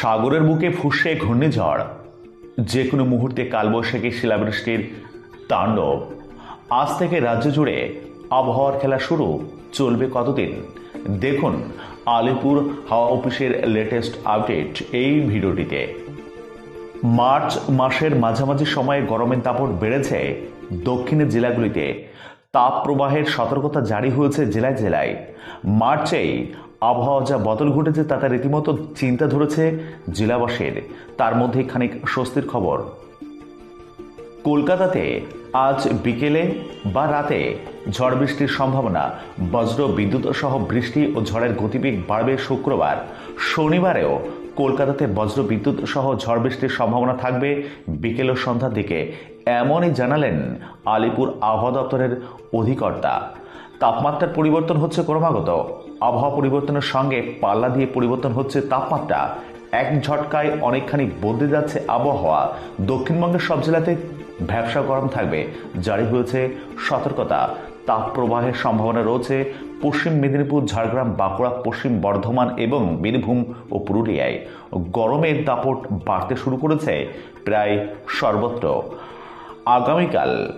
সাগরের বুকে ফুসে ঘূর্ণিঝড়। যে কোনো মুহূর্তে কালবৈশাখী শিলাবৃষ্টির তাণ্ডব। আজ থেকে রাজ্য জুড়ে আবহাওয়ার খেলা শুরু চলবে কতদিন? দেখুন আলিপুর হাওয়া অফিসের লেটেস্ট আপডেট এই ভিডিওটিতে। মার্চ মাসের মাঝামাঝি সময়ে গরমের দাপট বেড়েছে দক্ষিণের জেলাগুলিতে। তাপ প্রবাহের সতর্কতা জারি হয়েছে জেলায় জেলায়। মার্চেই আবহাওয়া যা বদল ঘটেছে তাতে রীতিমতো চিন্তা ধরেছে জেলাবাসীর। তার মধ্যে খানিক স্বস্তির খবর। কলকাতাতে আজ বিকেলে বা রাতে ঝড় বৃষ্টির সম্ভাবনা। বজ্র বিদ্যুৎ সহ বৃষ্টি ও ঝড়ের গতিবেগ বাড়বে শুক্রবার। শনিবারেও কলকাতাতে বজ্র বিদ্যুৎ সহ ঝড় বৃষ্টির সম্ভাবনা থাকবে বিকেল ও সন্ধ্যার দিকে, এমনই জানালেন আলিপুর আবহাওয়া দপ্তরের অধিকর্তা। তাপমাত্রার পরিবর্তন হচ্ছে ক্রমাগত। আবহাওয়া পরিবর্তনের সঙ্গে পাল্লা দিয়ে পরিবর্তন হচ্ছে তাপমাত্রা। এক ঝটকায় অনেকখানি বদলে যাচ্ছে আবহাওয়া। দক্ষিণবঙ্গের সব জেলাতে ব্যবসা গরম থাকবে। জারি হয়েছে সতর্কতা। তাপ প্রবাহের সম্ভাবনা রয়েছে পশ্চিম মেদিনীপুর, ঝাড়গ্রাম, বাঁকুড়া, পশ্চিম বর্ধমান এবং বীরভূম ও পুরুলিয়ায়। গরমের দাপট বাড়তে শুরু করেছে প্রায় সর্বত্র। আগামীকাল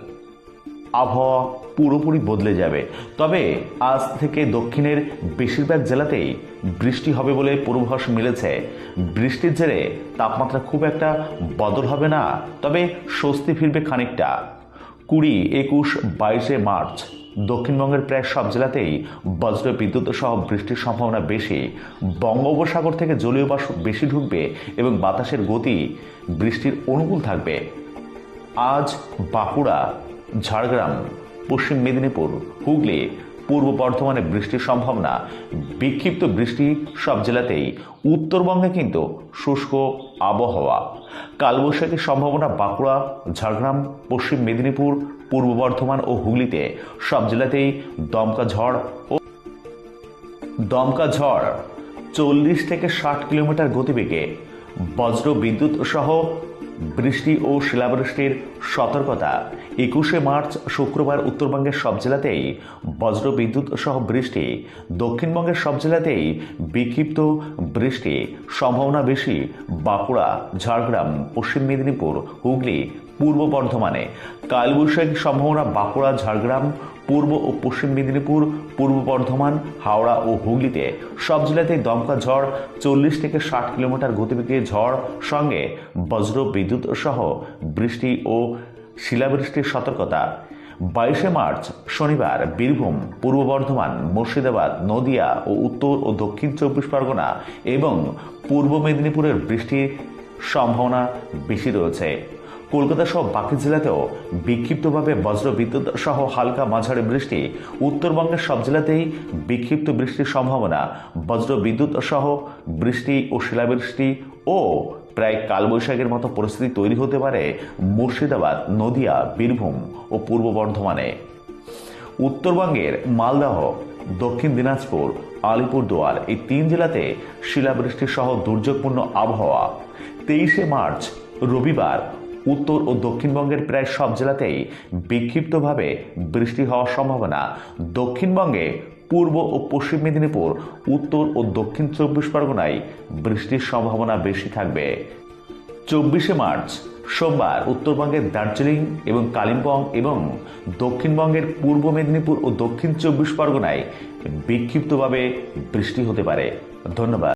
আবহাওয়া পুরোপুরি বদলে যাবে। তবে আজ থেকে দক্ষিণের বেশিরভাগ জেলাতেই বৃষ্টি হবে বলে পূর্বাভাস মিলেছে। বৃষ্টির জেরে তাপমাত্রা খুব একটা বদল হবে না, তবে স্বস্তি ফিরবে খানিকটা। কুড়ি, একুশ, বাইশে মার্চ দক্ষিণবঙ্গের প্রায় সব জেলাতেই বজ্র বিদ্যুৎ সহ বৃষ্টির সম্ভাবনা বেশি। বঙ্গোপসাগর থেকে জলীয় বাষ্প বেশি ঢুকবে এবং বাতাসের গতি বৃষ্টির অনুকূল থাকবে। আজ বাঁকুড়া ঝাড়গ্রাম, পশ্চিম মেদিনীপুর, হুগলি, পূর্ব বর্ধমানে বৃষ্টির সম্ভাবনা। বিক্ষিপ্ত বৃষ্টি সব জেলাতেই। উত্তরবঙ্গে কিন্তু শুষ্ক আবহাওয়া। কালবৈশাখীর সম্ভাবনা বাঁকুড়া, ঝাড়গ্রাম, পশ্চিম মেদিনীপুর, পূর্ব বর্ধমান ও হুগলিতে। সব জেলাতেই দমকা ঝড় ও দমকা ঝড়। চল্লিশ থেকে ষাট কিলোমিটার গতিবেগে বজ্র বিদ্যুৎ সহ বৃষ্টি ও শিলাবৃষ্টির সতর্কতা। একুশে মার্চ শুক্রবার উত্তরবঙ্গের সব জেলাতেই বজ্রবিদ্যুৎ সহ বৃষ্টি। দক্ষিণবঙ্গের সব জেলাতেই বিক্ষিপ্ত বৃষ্টি। সম্ভাবনা বেশি বাঁকুড়া, ঝাড়গ্রাম, পশ্চিম মেদিনীপুর, হুগলি পূর্ব বর্ধমানে। কালবৈশাখীর সম্ভাবনা বাঁকুড়া, ঝাড়গ্রাম, পূর্ব ও পশ্চিম মেদিনীপুর, পূর্ব বর্ধমান, হাওড়া ও হুগলিতে। সব জেলাতেই দমকা ঝড়, চল্লিশ থেকে ষাট কিলোমিটার গতিবেগে ঝড়, সঙ্গে বজ্র বিদ্যুৎ সহ বৃষ্টি ও শিলাবৃষ্টির সতর্কতা। বাইশে মার্চ, শনিবার, বীরভূম, পূর্ব বর্ধমান, মুর্শিদাবাদ, নদিয়া ও উত্তর ও দক্ষিণ চব্বিশ পরগনা এবং পূর্ব মেদিনীপুরের বৃষ্টির সম্ভাবনা বেশি রয়েছে। কলকাতা সহ বাকি জেলাতেও বিক্ষিপ্তভাবে বজ্র বিদ্যুৎ সহ হালকা মাঝারি বৃষ্টি। উত্তরবঙ্গের সব জেলাতেই বিক্ষিপ্ত বৃষ্টির সম্ভাবনা। বজ্র বিদ্যুৎ সহ বৃষ্টি ও শিলাবৃষ্টি ও প্রায় কালবৈশাখের মতো পরিস্থিতি তৈরি হতে পারে মুর্শিদাবাদ, নদিয়া, বীরভূম ও পূর্ব বর্ধমানে। উত্তরবঙ্গের মালদহ, দক্ষিণ দিনাজপুর, আলিপুরদুয়ার এই তিন জেলাতে শিলাবৃষ্টি সহ দুর্যোগপূর্ণ আবহাওয়া। তেইশে মার্চ, রবিবার উত্তর ও দক্ষিণবঙ্গের প্রায় সব জেলাতেই বিক্ষিপ্তভাবে বৃষ্টি হওয়ার সম্ভাবনা। দক্ষিণবঙ্গে পূর্ব ও পশ্চিম মেদিনীপুর, উত্তর ও দক্ষিণ চব্বিশ পরগনায় বৃষ্টির সম্ভাবনা বেশি থাকবে। চব্বিশে মার্চ, সোমবার উত্তরবঙ্গের দার্জিলিং এবং কালিম্পং এবং দক্ষিণবঙ্গের পূর্ব মেদিনীপুর ও দক্ষিণ চব্বিশ পরগনায় বিক্ষিপ্তভাবে বৃষ্টি হতে পারে। ধন্যবাদ।